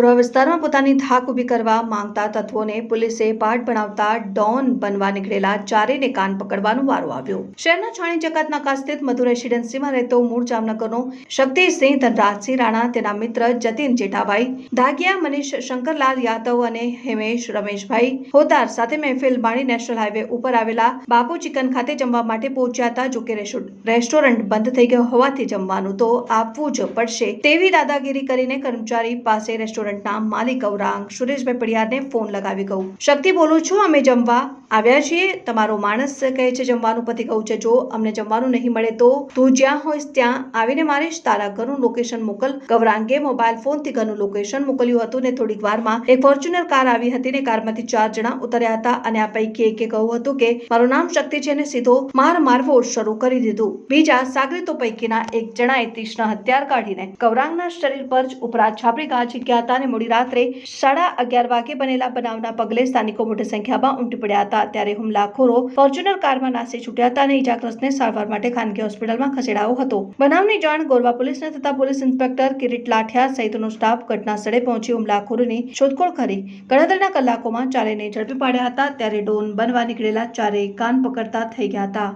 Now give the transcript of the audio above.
ગૃહ વિસ્તારમાં પોતાની ધાક ઊભી કરવા માંગતા તત્વોને પોલીસે પાઠ ભણાવતા ડોન બનવા નીકળેલા ચારેને કાન પકડવાનો વારો આવ્યો. શહેરના છાણી જકાત નાકા સ્થિત મધુ રેસિડેન્સીમાં રહેતો મૂળ જામનગરનો શક્તિસિંહ ધનરાજસિંહ રાણા, તેના મિત્ર જતીન જેઠાભાઈ, ધાગિયા મનીષ શંકરલાલ યાદવ અને હેમેશ રમેશભાઈ હોદાર સાથે મહેફિલ માણી નેશનલ હાઈવે ઉપર આવેલા બાપુ ચિકન ખાતે જમવા માટે પહોંચ્યા હતા જોકે રેસ્ટોરન્ટ બંધ થઈ ગયો હોવાથી જમવાનું તો આપવું જ પડશે. તેવી દાદાગીરી કરીને કર્મચારી પાસે રેસ્ટોરન્ટના માલિક ગૌરાંગ સુરેશભાઈ પડિયારને ફોન લગાવી કહું. શક્તિ બોલું છું, અમે જમવા આવ્યા છીએ. તમારો માણસ કહે છે જમવાનું. પતિ કહું છે, જો અમને જમવાનું નહીં મળે તો તું જ્યાં હોઈશ ત્યાં આવીને મારે તારા ઘરનું લોકેશન મોકલ. ગૌરાંગે મોબાઈલ ફોનથી ઘરનું લોકેશન મોકલ્યું હતું ને થોડીક વારમાં એક ફોર્ચ્યુનર કાર આવી હતી ને કારમાંથી ચાર જણા ઉતર્યા હતા અને આ પૈકી એકે કહ્યું હતું કે, મારું નામ શક્તિ છે ને સીધો માર મારવો શરૂ કરી દીધું. બીજા સાગરીતો પૈકીના એક જણાએ તીક્ષ્ણ હથિયાર કાઢીને ગૌરાંગના શરીર પર જ ઉપરા છાપરી ઘા ઝીક્યા અને મોડી રાત્રે સાડા અગિયાર વાગે બનેલા બનાવના પગલે સ્થાનિકો મોટી સંખ્યામાં ઉમટી પડ્યા હતા. ત્યારે હુમલાખોરો ફોર્ચ્યુનર કારમાં નાસી છૂટ્યા હતા અને ઇજાગ્રસ્તને સારવાર માટે ખાનગી હોસ્પિટલમાં ખસેડાયો હતો. બનાવની જાણ ગોરવા પોલીસને થતા પોલીસ ઇન્સ્પેક્ટર કિરીટ લાઠિયા સહિતનો સ્ટાફ ઘટના સ્થળે પહોંચી હુમલાખોરોની શોધખોળ કરી ગણતરીના કલાકોમાં ચારેને ઝડપી પાડ્યા હતા. ત્યારે ડોન બનવા નીકળેલા ચારેય કાન પકડતા થઈ ગયા હતા.